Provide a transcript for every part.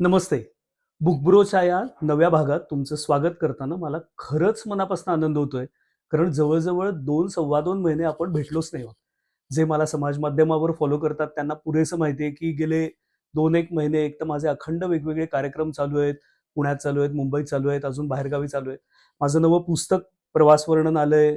नमस्ते. बुकब्रोच्या या नव्या भागात तुमचं स्वागत करताना मला खरंच मनापासून आनंद होतोय कारण जवळजवळ दोन सव्वा दोन महिने आपण भेटलोच नाही आहोत. जे मला समाज माध्यमावर फॉलो करतात त्यांना पुरेसं माहिती आहे की गेले दोन एक महिने एक तर माझे अखंड वेगवेगळे कार्यक्रम चालू आहेत पुण्यात चालू आहेत मुंबईत चालू आहेत अजून बाहेरगावी चालू आहेत. माझं नवं पुस्तक प्रवास वर्णन आलंय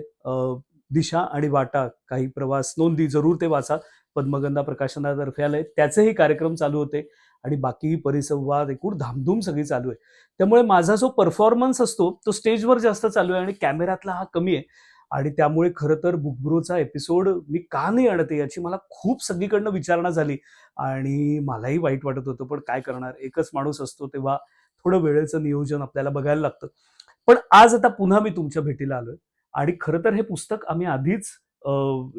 दिशा आणि वाटा काही प्रवास नोंदी जरूर ते वाचा. पद्मगंधा प्रकाशनातर्फे आलंय. त्याचेही कार्यक्रम चालू होते. आणि बाकी परिसंवाद एकूण धामधूम सगळी चालू आहे. त्यामुळे माझा जो परफॉर्मन्स असतो तो स्टेजवर जास्त चालू आहे आणि कॅमेऱ्यातला हा कमी आहे. आणि त्यामुळे खरं तर बुकब्रोचा एपिसोड मी का नाही आणते याची मला खूप सगळीकडनं विचारणा झाली आणि मलाही वाईट वाटत होतं पण काय करणार? एकच माणूस असतो तेव्हा थोडं वेळेचं नियोजन आपल्याला बघायला लागतं. पण आज आता पुन्हा मी तुमच्या भेटीला आलोय आणि खरं तर हे पुस्तक आम्ही आधीच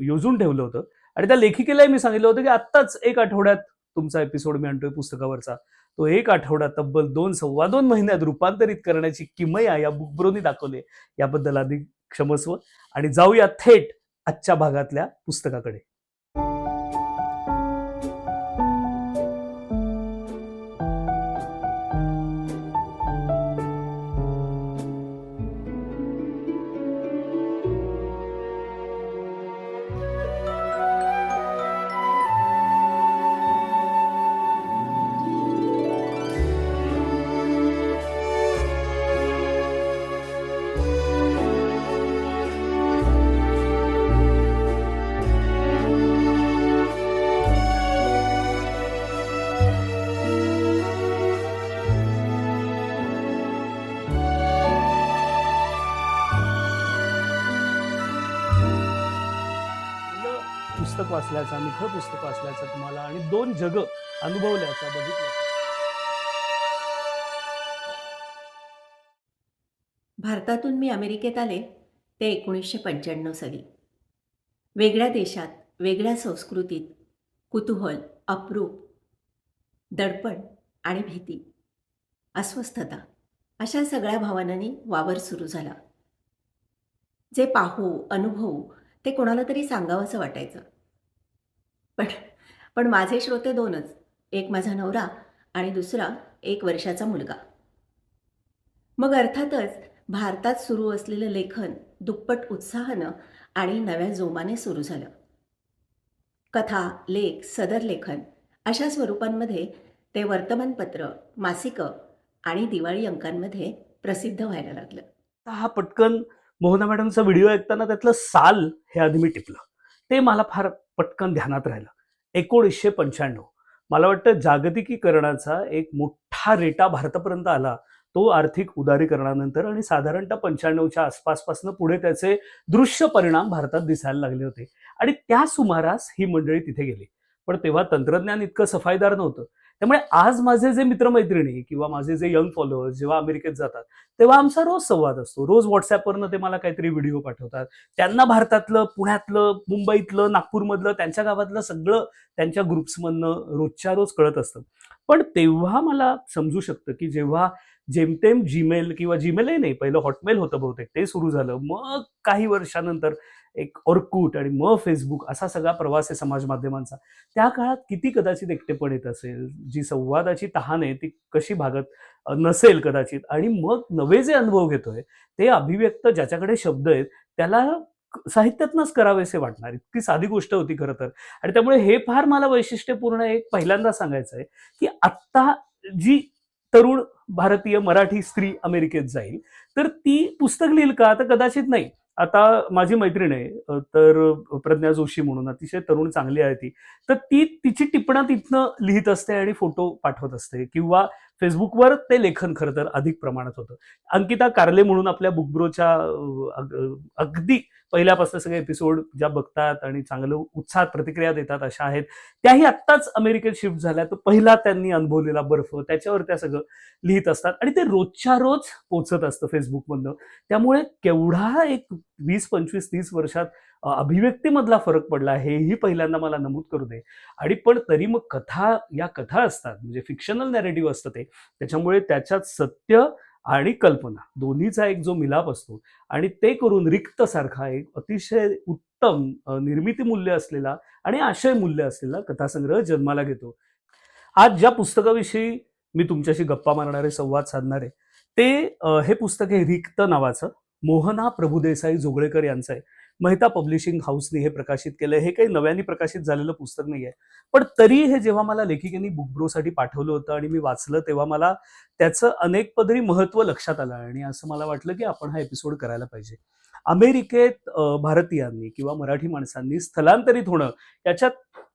योजून ठेवलं होतं आणि त्या लेखिकेलाही मी सांगितलं होतं की आत्ताच एक आठवड्यात तुमचा एपिसोड मी आणतोय पुस्तकावरचा. तो एक आठवडा तब्बल दोन सव्वा दोन महिन्यात रूपांतरित करण्याची किमया या बुकब्रोनी दाखवली याबद्दल अधिक क्षमस्व. आणि जाऊया थेट आजच्या भागातल्या पुस्तकाकडे. पुस्तक वाचल्याचा निखळ पुस्तक वाचल्याचा तुम्हाला आणि दोन जग अनुभवल्याचा बघितल्याचा भारतातून मी अमेरिकेत आले ते एकोणीसशे पंच्याण्णव साली. वेगळ्या देशात वेगळ्या संस्कृतीत कुतूहल अप्रूप दडपण आणि भीती अस्वस्थता अशा सगळ्या भावनांनी वावर सुरू झाला. जे पाहू अनुभवू ते कोणाला तरी सांगावंसं वाटायचं. पण पण माझे श्रोते दोनच एक माझा नवरा आणि दुसरा एक वर्षाचा मुलगा. मग अर्थातच भारतात सुरू असलेलं लेखन दुप्पट उत्साहानं आणि नव्या जोमाने सुरू झालं. कथा लेख सदर लेखन अशा स्वरूपांमध्ये ते वर्तमानपत्र मासिकं आणि दिवाळी अंकांमध्ये प्रसिद्ध व्हायला लागलं. हा पटकन मोहना मॅडमचा व्हिडिओ ऐकताना त्यातलं साल हे आधी मी टिपलं. ते मला फार पटकन ध्यानात राहिलं. एकोणीसशे पंच्याण्णव. मला वाटतं जागतिकीकरणाचा एक मोठा रेटा भारतापर्यंत आला. तो आर्थिक उदारीकरणानंतर आणि साधारणतः पंच्याण्णवच्या आसपासपासून पुढे त्याचे दृश्य परिणाम भारतात दिसायला लागले होते. आणि त्या सुमारास ही मंडळी तिथे गेली. पण तेव्हा तंत्रज्ञान इतकं सफाईदार नव्हतं. त्यामुळे आज माझे जे मित्रमैत्रिणी किंवा माझे जे यंग फॉलोअर्स जेव्हा अमेरिकेत जातात तेव्हा आमचा रोज संवाद असतो. रोज व्हॉट्सअपवरनं ते मला काहीतरी व्हिडिओ पाठवतात. त्यांना भारतातलं पुण्यातलं मुंबईतलं नागपूरमधलं त्यांच्या गावातलं सगळं त्यांच्या ग्रुप्समधनं रोजच्या रोज कळत असतं. पण तेव्हा मला समजू शकतं की जेव्हा जेमतेम जीमेल किंवा जीमेलही नाही पहिलं हॉटमेल होतं बहुतेक. ते सुरू झालं. मग काही वर्षानंतर एक ऑर्कूट आणि मग फेसबुक असा सगळा प्रवास आहे समाज माध्यमांचा. त्या काळात किती कदाचित एकटेपण येत असेल जी संवादाची तहान आहे ती कशी भागत नसेल कदाचित आणि मग नवे जे अनुभव घेतोय ते अभिव्यक्त ज्याच्याकडे शब्द आहेत त्याला साहित्यातनंच करावेसे वाटणार. इतकी साधी गोष्ट होती खरं तर. आणि त्यामुळे हे फार मला वैशिष्ट्यपूर्ण एक पहिल्यांदा सांगायचं आहे की आत्ता जी तरुण भारतीय मराठी स्त्री अमेरिकेत जाईल तर ती पुस्तक लिहिल का? तर कदाचित नाही. आता माझी मैत्रीण आहे तर प्रज्ञा जोशी म्हणून अतिशय तरुण चांगली आहे ती. तर ती तिची टिपणा तिथनं लिहित असते आणि फोटो पाठवत असते किंवा फेसबुकवर ते लेखन खरं तर अधिक प्रमाणात होतं. अंकिता कारले म्हणून आपल्या बुकब्रोच्या अगदी पहिल्यापासून सगळे एपिसोड ज्या बघतात आणि चांगलं उत्साहात प्रतिक्रिया देतात अशा आहेत. त्याही आत्ताच अमेरिकेत शिफ्ट झाल्या. तर पहिला त्यांनी अनुभवलेला बर्फ. त्याच्यावर त्या सगळं लिहित असतात. आणि ते रोजच्या रोज पोचत असतं फेसबुकमधनं. त्यामुळे केवढा एक वीस पंचवीस तीस वर्षात अभिव्यक्तीमधला फरक पडला हेही पहिल्यांदा मला नमूद करू दे. आणि पण तरी मग कथा या कथा असतात म्हणजे फिक्शनल नॅरेटिव्ह असतं ते त्याच्यामुळे त्याच्यात सत्य आणि कल्पना दोन्हीचा एक जो मिलाप असतो. आणि ते करून रिक्त सारखा एक अतिशय उत्तम निर्मिती मूल्य असलेला आणि आशय मूल्य असलेला कथासंग्रह जन्माला घेतो. आज ज्या पुस्तकाविषयी मी तुमच्याशी गप्पा मारणारे संवाद साधणारे ते हे पुस्तक आहे रिक्त नावाचं मोहना प्रभुदेसाई जोगळेकर यांचं आहे. मेहता पब्लिशिंग हाऊसने हे प्रकाशित केलं हे काही नव्याने प्रकाशित झालेलं पुस्तक नाही आहे पण तरी हे जेव्हा मला लेखिकेने बुकब्रोसाठी पाठवलं होतं आणि मी वाचलं तेव्हा मला त्याचं अनेक पदरी महत्त्व लक्षात आलं आणि असं मला वाटलं की आपण हा एपिसोड करायला पाहिजे. अमेरिकेत भारतीयांनी किंवा मराठी माणसांनी स्थलांतरित होणं याच्यात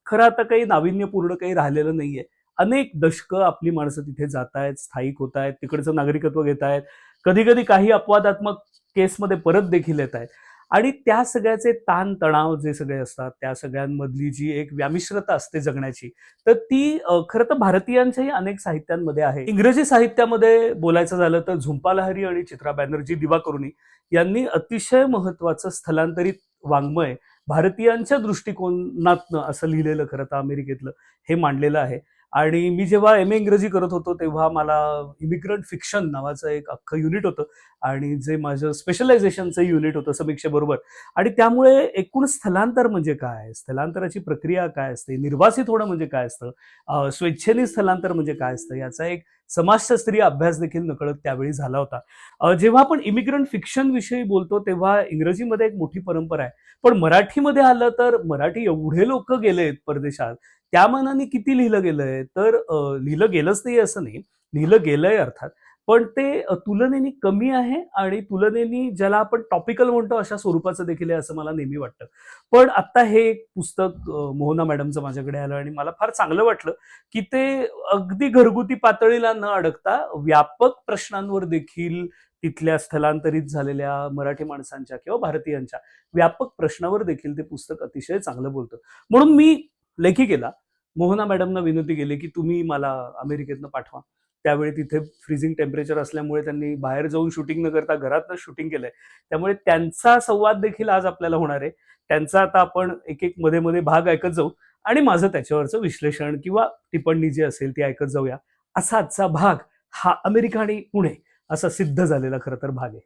खरं आता काही नाविन्यपूर्ण काही राहिलेलं नाहीये. अनेक दशकं आपली माणसं तिथे जात आहेत स्थायिक होत आहेत तिकडचं नागरिकत्व घेत आहेत कधी कधी काही अपवादात्मक केसमध्ये परत देखील येत आहेत आणि त्या सगळ्याचे ताण तणाव जे सगळे असतात त्या सगळ्यांमधली जी एक व्यामिश्रता असते जगण्याची तर ती खरं तर भारतीयांच्याही अनेक साहित्यांमध्ये आहे. इंग्रजी साहित्यामध्ये बोलायचं झालं तर झुंपा लहरी आणि चित्रा बॅनर्जी दिवाकरुणी यांनी अतिशय महत्वाचं स्थलांतरित वाङ्मय भारतीयांच्या दृष्टिकोनातनं असं लिहिलेलं खरं तर अमेरिकेतलं हे मांडलेलं आहे. आणि मी जेव्हा एम ए इंग्रजी करत होतो तेव्हा मला इमिग्रंट फिक्शन नावाचं एक अख्खं युनिट होतं. आणि जे माझं स्पेशलायझेशनचं युनिट होतं समीक्षेबरोबर. आणि त्यामुळे एकूण स्थलांतर म्हणजे काय? स्थलांतराची प्रक्रिया काय असते? निर्वासित होणं म्हणजे काय असतं? स्वेच्छेने स्थलांतर म्हणजे काय असतं? याचा एक समाजशास्त्रीय अभ्यास देखील नकळत त्यावेळी झाला होता. जेव्हा आपण इमिग्रंट फिक्शन विषयी बोलतो तेव्हा इंग्रजीमध्ये एक मोठी परंपरा आहे. पण मराठीमध्ये आलं तर मराठी एवढे लोक गेलेत परदेशात त्या मनाने किती लिहिलं गेलंय? तर लिहिलं गेलंच नाही असं नाही. लिहिलं गेलंय अर्थात. पण ते तुलनेने कमी आहे आणि तुलनेने ज्याला आपण टॉपिकल म्हणतो अशा स्वरूपाचं देखील आहे असं मला नेहमी वाटतं. पण आता हे एक पुस्तक मोहना मॅडमचं माझ्याकडे आलं आणि मला फार चांगलं वाटलं की ते अगदी घरगुती पातळीला न अडकता व्यापक प्रश्नांवर देखील तिथल्या स्थलांतरित झालेल्या मराठी माणसांच्या किंवा भारतीयांच्या व्यापक प्रश्नावर देखील ते पुस्तक अतिशय चांगलं बोलतं. म्हणून मी लेखिकेला मोहना मॅडमना विनंती केली की तुम्ही मला अमेरिकेतनं पाठवा. त्यावेळी तिथे फ्रीजिंग टेम्परेचर असल्यामुळे त्यांनी बाहेर जाऊन शूटिंग न करता घरातनं शूटिंग केलंय. त्यामुळे त्यांचा संवाद देखील आज आपल्याला होणार आहे. त्यांचा आता आपण एक एक मध्ये मध्ये भाग ऐकत जाऊ. आणि माझं त्याच्यावरचं विश्लेषण किंवा टिप्पणी जी असेल ती ऐकत जाऊया. असा आजचा भाग हा अमेरिका आणि पुणे असा सिद्ध झालेला खरं तर भाग आहे.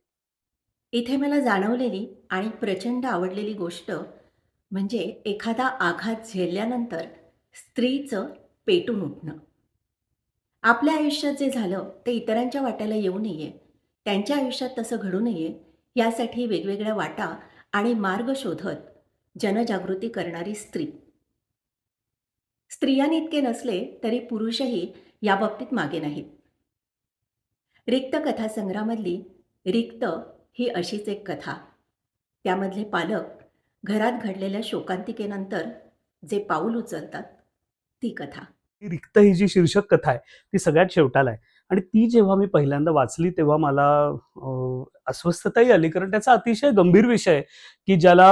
इथे मला जाणवलेली आणि प्रचंड आवडलेली गोष्ट म्हणजे एखादा आघात झेलल्यानंतर स्त्रीचं पेटून उठणं. आपल्या आयुष्यात जे झालं ते इतरांच्या वाट्याला येऊ नये. त्यांच्या आयुष्यात तसं घडू नये यासाठी वेगवेगळ्या वाटा आणि मार्ग शोधत जनजागृती करणारी स्त्री. स्त्रियांनी इतके नसले तरी पुरुषही याबाबतीत मागे नाहीत. रिक्त कथासंग्रहामधली रिक्त ही अशीच एक कथा. त्यामधले पालक घरात घडलेल्या शोकांतिकेनंतर जे पाऊल उचलतात ती कथा. ही रिक्त ही जी शीर्षक कथा आहे ती सगळ्यात शेवटाला आहे. आणि ती जेव्हा मी पहिल्यांदा वाचली तेव्हा मला अस्वस्थताही आली. कारण त्याचा अतिशय गंभीर विषय आहे की ज्याला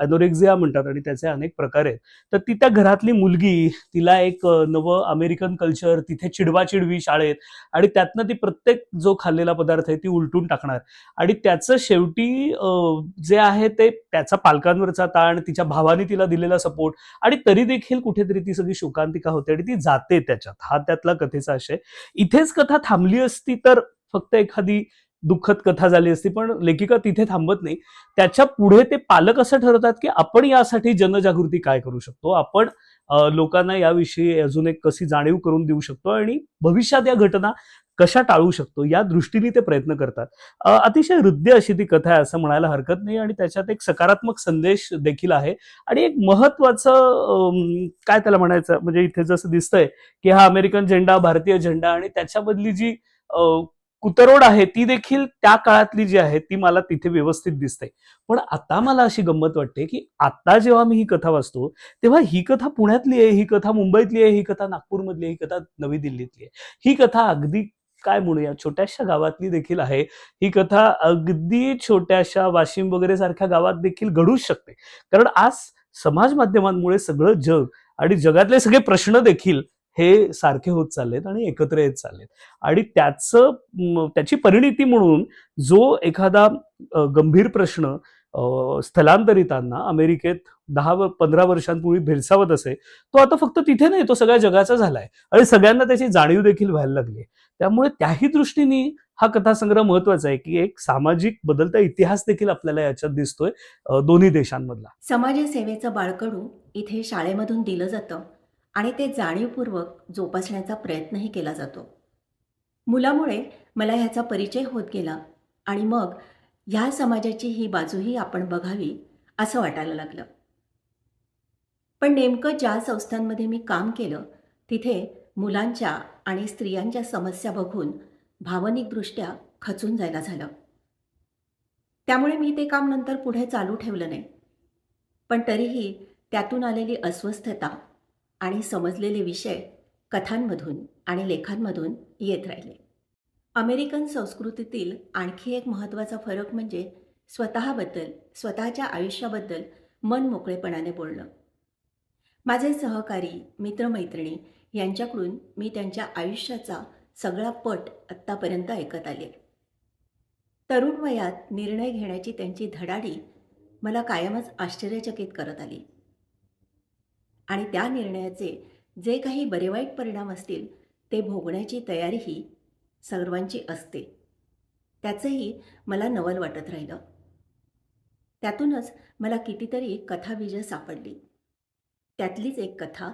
ॲनोरेक्झिया म्हणतात आणि त्याचे अनेक प्रकार आहेत. तर ती त्या घरातली मुलगी तिला एक नव नवं अमेरिकन कल्चर तिथे चिडवाचिडवी शाळेत आणि त्यातनं ती प्रत्येक जो खाल्लेला पदार्थ आहे ती उलटून टाकणार. आणि त्याचं शेवटी जे आहे ते त्याचा पालकांवरचा ताण तिच्या भावाने तिला दिलेला सपोर्ट आणि तरी देखील कुठेतरी ती सगळी शोकांतिका होते आणि ती जाते त्याच्यात. हा त्यातला कथेचा आशय. इथेच कथा थांबली असती तर फक्त एखादी दुःखद कथा झाली असती पण लेखिका तिथे थांबत नाही. त्याच्या पुढे ते पालक असं ठरवतात की आपण यासाठी जनजागृती काय करू शकतो? आपण लोकांना याविषयी अजून एक कशी जाणीव करून देऊ शकतो? आणि भविष्यात या घटना कशा टाळू शकतो? या दृष्टीने ते प्रयत्न करतात. अतिशय हृदय अशी ती कथा आहे असं म्हणायला हरकत नाही आणि त्याच्यात एक सकारात्मक संदेश देखील आहे. आणि एक महत्वाचं काय त्याला म्हणायचं? म्हणजे इथे जसं दिसतंय की हा अमेरिकन झेंडा भारतीय झेंडा आणि त्याच्यामधली जी कुतरोड आहे ती देखील त्या काळातली जी आहे ती मला तिथे व्यवस्थित दिसते. पण आता मला अशी गंमत वाटते की आता जेव्हा मी ही कथा वाचतो तेव्हा ही कथा पुण्यातली आहे ही कथा मुंबईतली आहे ही कथा नागपूरमधली आहे ही कथा नवी दिल्लीतली आहे. ही कथा अगदी काय म्हणूया? छोट्याशा गावातली देखील आहे. ही कथा अगदी छोट्याशा वाशिम वगैरे सारख्या गावात देखील घडूच शकते. कारण आज समाज माध्यमांमुळे सगळं जग आणि जगातले सगळे प्रश्न देखील हे सारखे होत चाललेत आणि एकत्र येत चाललेत. आणि त्याचं त्याची परिणिती म्हणून जो एखादा गंभीर प्रश्न स्थलांतरितांना अमेरिकेत दहा व पंधरा वर्षांपूर्वी भेडसावत असे तो आता फक्त तिथे नाही तो सगळ्या जगाचा झालाय. आणि सगळ्यांना त्याची जाणीव देखील व्हायला लागली त्यामुळे त्याही दृष्टीने हा कथासंग्रह महत्त्वाचा आहे की एक सामाजिक बदलता इतिहास देखील आपल्याला याच्यात दिसतोय दोन्ही देशांमधला. समाजसेवेचं बाळकडू इथे शाळेमधून दिलं जातं आणि ते जाणीवपूर्वक जोपासण्याचा प्रयत्नही केला जातो. मुलामुळे मला ह्याचा परिचय होत गेला आणि मग ह्या समाजाची ही बाजूही आपण बघावी असं वाटायला लागलं. पण नेमकं ज्या संस्थांमध्ये मी काम केलं तिथे मुलांच्या आणि स्त्रियांच्या समस्या बघून भावनिकदृष्ट्या खचून जायला झालं. त्यामुळे मी ते काम नंतर पुढे चालू ठेवलं नाही. पण तरीही त्यातून आलेली अस्वस्थता आणि समजलेले विषय कथांमधून आणि लेखांमधून येत राहिले. अमेरिकन संस्कृतीतील आणखी एक महत्त्वाचा फरक म्हणजे स्वतःबद्दल स्वतःच्या आयुष्याबद्दल मन मोकळेपणाने बोलणं. माझे सहकारी मित्रमैत्रिणी यांच्याकडून मी त्यांच्या आयुष्याचा सगळा पट आत्तापर्यंत ऐकत आले. तरुण वयात निर्णय घेण्याची त्यांची धडाडी मला कायमच आश्चर्यचकित करत आली. आणि त्या निर्णयाचे जे काही बरेवाईट परिणाम असतील ते भोगण्याची तयारीही सर्वांची असते. त्याचंही मला नवल वाटत राहिलं. त्यातूनच मला कितीतरी कथाबीजं सापडली. त्यातलीच एक कथा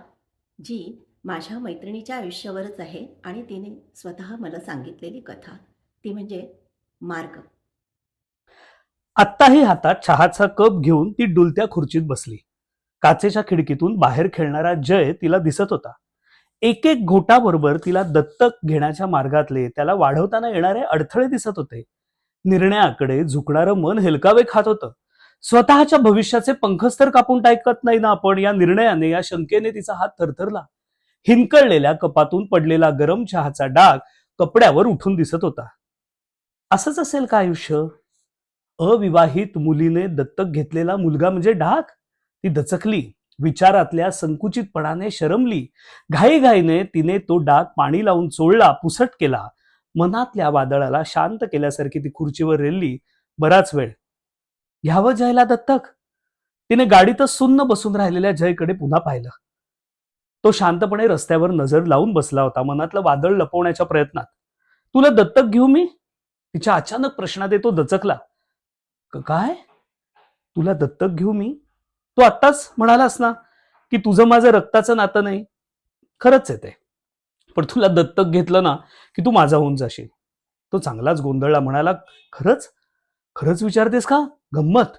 जी माझ्या मैत्रिणीच्या आयुष्यावरच आहे आणि तिने स्वतः मला सांगितलेली कथा ती म्हणजे मार्ग. आत्ताही हातात चहाचा कप घेऊन ती डुलत्या खुर्चीत बसली. काचेच्या खिडकीतून बाहेर खेळणारा जय तिला दिसत होता. एक एक घोटाबरोबर तिला दत्तक घेण्याच्या मार्गातले त्याला वाढवताना येणारे अडथळे दिसत होते. निर्णयाकडे झुकणारं मन हेलकावे खात होतं. स्वतःच्या भविष्याचे पंखस्तर कापून टाकत नाही ना आपण या निर्णयाने या शंकेने तिचा हात थरथरला. हिंकळलेल्या कपातून पडलेला गरम चहाचा डाग कपड्यावर उठून दिसत होता. असंच असेल का आयुष्य? अविवाहित मुलीने दत्तक घेतलेला मुलगा म्हणजे डाक ती दचकली. विचारातल्या संकुचितपणाने शरमली. घाईघाईने तिने तो डाग पाणी लावून चोळला पुसट केला. मनातल्या वादळाला शांत केल्यासारखी ती खुर्चीवर रेलली. बराच वेळ. घ्यावं जयला दत्तक. तिने गाडीतच सुन्न बसून राहिलेल्या जयकडे पुन्हा पाहिलं. तो शांतपणे रस्त्यावर नजर लावून बसला होता मनातलं वादळ लपवण्याच्या प्रयत्नात. तुला दत्तक घेऊ मी? तिच्या अचानक प्रश्नात तो दचकला. काय? तुला दत्तक घेऊ मी? तू आत्ताच म्हणालास ना की तुझं माझं रक्ताचं नातं नाही. खरंच आहे ते. पण तुला दत्तक घेतलं ना की तू माझा होऊन जाशील. तो चांगलाच गोंधळला म्हणाला खरंच? खरंच विचारतेस का? गंमत.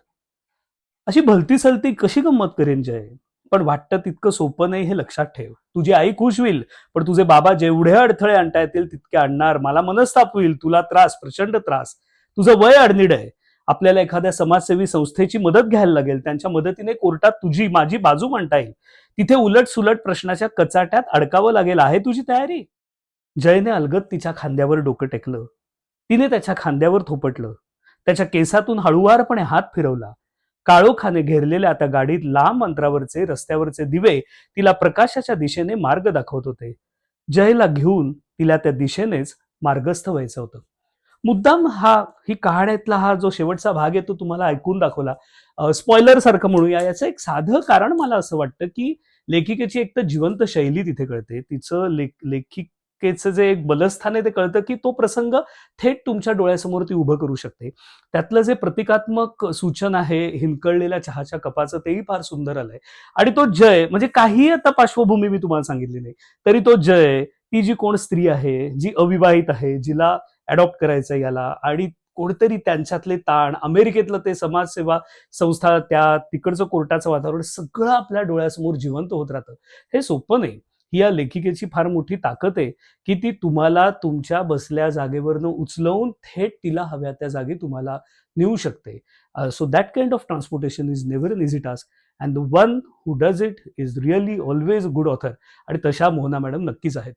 अशी भलती सलती कशी गंमत करेन जय? पण वाटतं तितकं सोपं नाही हे लक्षात ठेव. तुझी आई खुश होईल पण तुझे बाबा जेवढे अडथळे आणता येतील तितके आणणार. मला मनस्ताप होईल तुला त्रास प्रचंड त्रास. तुझं वय अडनिड आहे. आपल्याला एखाद्या समाजसेवी संस्थेची मदत घ्यायला लागेल. त्यांच्या मदतीने कोर्टात तुझी माझी बाजू म्हणता येईल. तिथे उलट सुलट प्रश्नाच्या कचाट्यात अडकावं लागेल. आहे तुझी तयारी? जयने अलगत तिच्या खांद्यावर डोकं टेकलं. तिने त्याच्या खांद्यावर थोपटलं. त्याच्या केसातून हळुवारपणे हात फिरवला. काळोखाने घेरलेल्या त्या गाडीत लांब अंतरावरचे रस्त्यावरचे दिवे तिला प्रकाशाच्या दिशेने मार्ग दाखवत होते. जयला घेऊन तिला त्या दिशेनेच मार्गस्थ व्हायचं होतं. मुद्दाम हा ही कहाण्यातला हा जो शेवटचा भाग आहे तो तुम्हाला ऐकून दाखवला. स्पॉयलर सारखं म्हणूया. याचं एक साधं कारण मला असं वाटतं की लेखिकेची एक तर जिवंत शैली तिथे कळते. तिचं लेख लेखिकेचं जे एक बलस्थान आहे ते कळतं की तो प्रसंग थेट तुमच्या डोळ्यासमोर ती उभं करू शकते. त्यातलं जे प्रतिकात्मक सूचन आहे हिंकळलेल्या चहाच्या कपाचं तेही फार सुंदर आलंय. आणि तो जय म्हणजे काही आता पार्श्वभूमी मी तुम्हाला सांगितली नाही तरी तो जय ती जी कोण स्त्री आहे जी अविवाहित आहे जिला अडॉप्ट करायचं याला. आणि कोणतरी त्यांच्यातले ताण अमेरिकेतलं ते समाजसेवा संस्था त्या तिकडचं कोर्टाचं वातावरण सगळं आपल्या डोळ्यासमोर जिवंत होत राहतं. हे सोपं नाही. ही या लेखिकेची फार मोठी ताकद आहे की ती तुम्हाला तुमच्या बसल्या जागेवरनं उचलवून थेट तिला हव्या त्या जागी तुम्हाला नेऊ शकते. So that kind of transportation is never an easy task and the one who does it is really always good author आणि तशा मोहना मॅडम नक्कीच आहेत.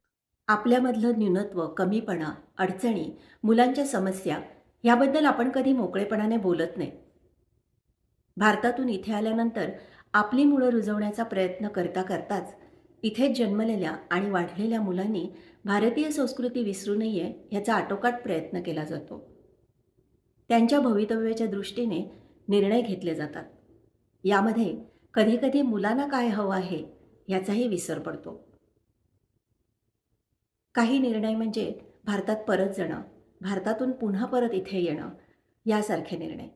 आपल्यामधलं न्यूनत्व कमीपणा अडचणी मुलांच्या समस्या ह्याबद्दल आपण कधी मोकळेपणाने बोलत नाही. भारतातून इथे आल्यानंतर आपली मुलं रुजवण्याचा प्रयत्न करता करताच इथेच जन्मलेल्या आणि वाढलेल्या मुलांनी भारतीय संस्कृती विसरू नये ह्याचा आटोकाट प्रयत्न केला जातो. त्यांच्या भवितव्याच्या दृष्टीने निर्णय घेतले जातात. यामध्ये कधीकधी मुलांना काय हवं आहे याचाही विसर पडतो. काही निर्णय म्हणजे भारतात परत जाणं भारतातून पुन्हा परत इथे येणं यासारखे निर्णय.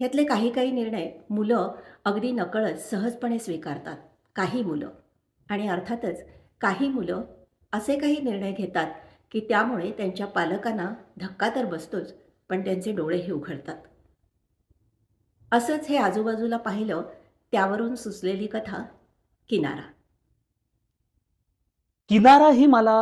यातले काही काही निर्णय मुलं अगदी नकळत सहजपणे स्वीकारतात काही मुलं. आणि अर्थातच काही मुलं असे काही निर्णय घेतात की त्यामुळे त्यांच्या पालकांना धक्का तर बसतोच पण त्यांचे डोळेही उघडतात. असंच हे आजूबाजूला पाहिलं त्यावरून सुचलेली कथा किनारा. किनारा ही मला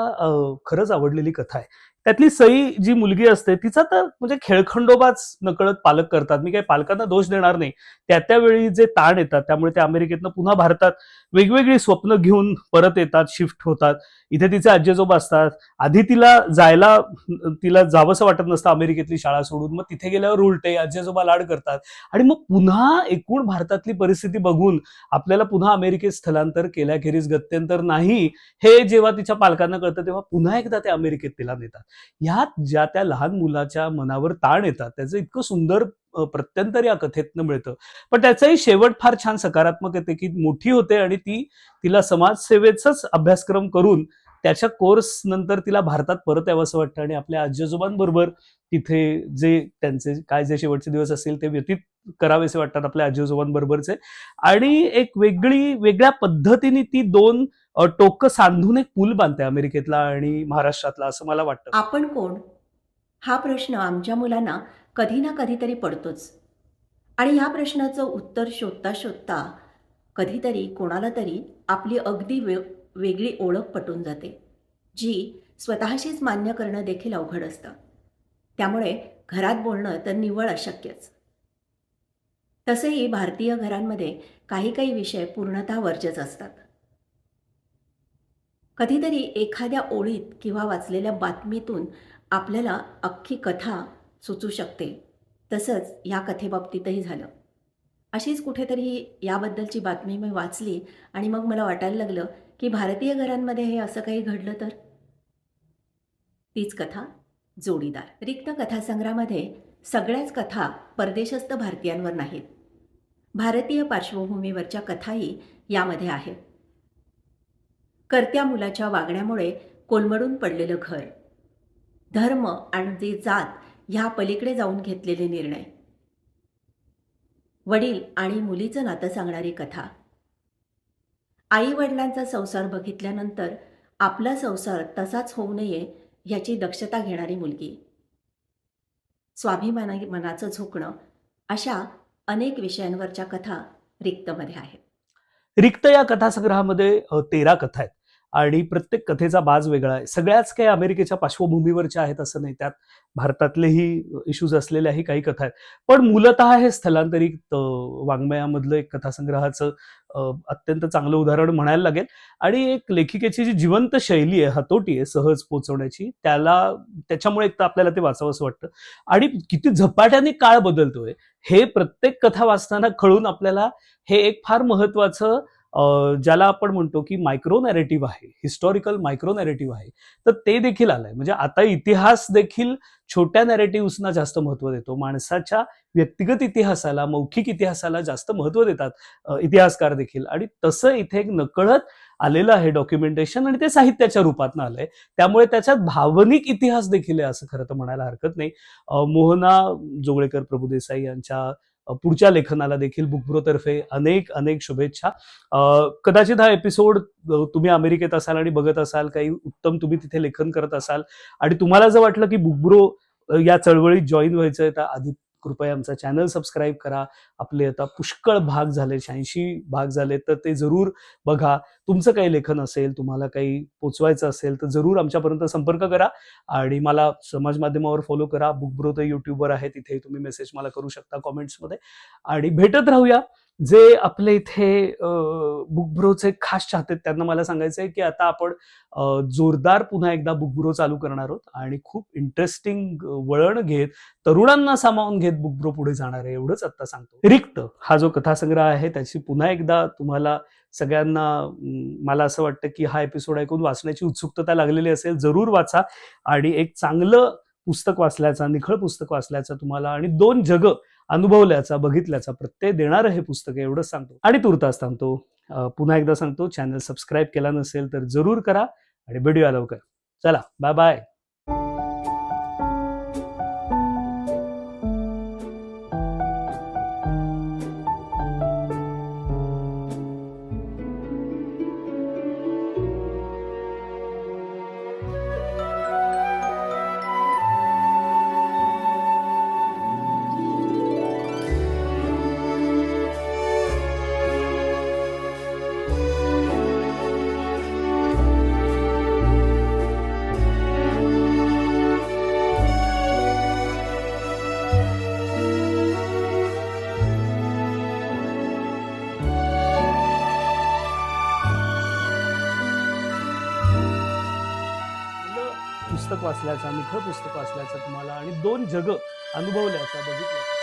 खरंच आवडलेली कथा आहे. त्यातली सई जी मुलगी असते तिचा तर म्हणजे खेळखंडोबाच नकळत पालक करतात. मी काही पालकांना दोष देणार नाही. त्या त्यावेळी जे ताण येतात त्यामुळे ते अमेरिकेतनं पुन्हा भारतात वेगवेगळी स्वप्न घेऊन परत येतात शिफ्ट होतात. इथे तिचे आजीजोबा असतात. आधी तिला जायला तिला जावंसं वाटत नसतं अमेरिकेतली शाळा सोडून. मग तिथे गेल्यावर उलटे आजीजोबा लाड करतात. आणि मग पुन्हा एकूण भारतातली परिस्थिती बघून आपल्याला पुन्हा अमेरिकेत स्थलांतर केल्याखेरीज गत्यंतर नाही हे जेव्हा तिच्या पालकांना कळतं तेव्हा पुन्हा एकदा ते अमेरिकेत तिला नेतात. ह्यात ज्या त्या लहान मुलाच्या मनावर ताण येतात त्याचं इतकं सुंदर प्रत्यंतर या कथेतनं मिळतं. पण त्याचाही शेवट फार छान सकारात्मक येते की मोठी होते आणि ती तिला समाजसेवेचाच अभ्यासक्रम करून त्याच्या कोर्स नंतर तिला भारतात परत यावं असं वाटतं आणि आपल्या आजी आजोबांबरोबर तिथे जे त्यांचे काय जे शेवटचे दिवस असतील ते व्यतीत करावेसे वाटतात आपल्या आजी आजोबांबरोबरचे. आणि एक वेगळी वेगळ्या पद्धतीने ती दोन टोक टोकं सांधून एक पूल बांधते अमेरिकेतला आणि महाराष्ट्रातला असं मला वाटतं. आपण कोण? हा प्रश्न आमच्या मुलांना कधी ना कधीतरी पडतोच. आणि ह्या प्रश्नाचं उत्तर शोधता शोधता कधीतरी कोणाला तरी आपली अगदी वे वेगळी ओळख पटून जाते जी स्वतःशीच मान्य करणं देखील अवघड असतं. त्यामुळे घरात बोलणं तर निव्वळ अशक्यच. तसेही भारतीय घरांमध्ये काही काही विषय पूर्णतः वर्जच असतात. कधीतरी एखाद्या ओळीत किंवा वाचलेल्या बातमीतून आपल्याला अख्खी कथा सुचू शकते. तसंच या कथेबाबतीतही झालं. अशीच कुठेतरी याबद्दलची बातमी मी वाचली आणि मग मला वाटायला लागलं की भारतीय घरांमध्ये हे असं काही घडलं तर? तीच कथा जोडीदार. रिक्त कथासंग्रहामध्ये सगळ्याच कथा परदेशस्थ भारतीयांवर नाहीत. भारतीय पार्श्वभूमीवरच्या कथाही यामध्ये आहेत. करत्या मुलाच्या वागण्यामुळे कोलमडून पडलेलं घर. धर्म आणि जात ह्या पलीकडे जाऊन घेतलेले निर्णय. वडील आणि मुलीचं नातं सांगणारी कथा. आई वडिलांचा संसार बघितल्यानंतर आपला संसार तसाच होऊ नये याची दक्षता घेणारी मुलगी. स्वाभिमाना मनाचं झोकणं अशा अनेक विषयांवरच्या कथा रिक्तमध्ये आहेत. रिक्त या कथासंग्रहामध्ये तेरा कथा आहेत. आणि प्रत्येक कथेचा बाज वेगळा आहे. सगळ्याच काही अमेरिकेच्या पार्श्वभूमीवरच्या आहेत असं नाही. त्यात भारतातलेही इश्यूज असलेल्याही काही कथा आहेत. पण मूलतः हे स्थलांतरित वाङ्मयामधलं एक कथासंग्रहाचं अत्यंत चांगलं उदाहरण म्हणायला लागेल. आणि एक लेखिकेची जी जिवंत शैली आहे हातोटी आहे सहज पोचवण्याची त्याला त्याच्यामुळे एक तर आपल्याला ते वाचावंसं वाटतं. आणि किती झपाट्याने काळ बदलतोय. हे प्रत्येक कथा वाचताना कळून आपल्याला हे एक फार महत्वाचं ज्याला आपण म्हणतो की मायक्रो नॅरेटिव्ह आहे हिस्टॉरिकल मायक्रो नॅरेटिव्ह आहे तर ते देखील आलंय. म्हणजे आता इतिहास देखील छोट्या नॅरेटिव्हना जास्त महत्त्व देतो. माणसाच्या व्यक्तिगत इतिहासाला मौखिक इतिहासाला जास्त महत्त्व देतात इतिहासकार देखील. आणि तसं इथे एक नकळत आलेलं आहे डॉक्युमेंटेशन आणि ते साहित्याच्या रूपातनं आलंय. त्यामुळे त्याच्यात भावनिक इतिहास देखील आहे असं खरं तर म्हणायला हरकत नाही. मोहना जोगळेकर प्रभुदेसाई यांच्या पुढच्या लेखनाला देखील बुकब्रोतर्फे अनेक अनेक शुभेच्छा. कदाचित हा एपिसोड तुम्ही अमेरिकेत असाल आणि बघत असाल काही उत्तम तुम्ही तिथे लेखन करत असाल आणि तुम्हाला जर वाटलं की बुकब्रो या चळवळीत जॉईन व्हायचं आहे तर आधी कृपया आमचा चॅनल सबस्क्राईब करा. आपले आता पुष्कळ भाग झाले शहाऐंशी भाग झाले तर ते जरूर बघा. तुमचं काही लेखन असेल तुम्हाला काही पोचवायचं असेल तर जरूर आमच्यापर्यंत संपर्क करा. आणि मला समाज माध्यमावर फॉलो करा. बुकब्रो तर युट्यूबवर आहे तिथे तुम्ही मेसेज मला करू शकता कॉमेंट्समध्ये आणि भेटत राहूया. जे आपले इथे बुकब्रोचे खास चाहते त्यांना मला सांगायचं आहे की आता आपण जोरदार पुन्हा एकदा बुकब्रो चालू करणार आहोत आणि खूप इंटरेस्टिंग वळण घेत तरुणांना सामावून घेत बुकब्रो पुढे जाणार आहे एवढंच आता सांगतो. रिक्त हा जो कथासंग्रह आहे त्याची पुन्हा एकदा तुम्हाला सगळ्यांना मला असं वाटतं की हा एपिसोड ऐकून वाचण्याची उत्सुकता लागलेली असेल जरूर वाचा. आणि एक चांगलं पुस्तक वाचल्याचा निखळ पुस्तक वाचल्याचा तुम्हाला आणि दोन जग अनुभवल्याचा बघितल्याचा प्रत्यय देणारं हे पुस्तक एवढंच सांगतो. आणि तुर्तास सांगतो पुन्हा एकदा सांगतो चॅनल सबस्क्राईब केला नसेल तर जरूर करा आणि भेटूया लवकर चला बाय बाय वाचल्याचा निखळ पुस्तक वाचल्याचा तुम्हाला आणि दोन जगं अनुभवल्याचा बघितल्याचा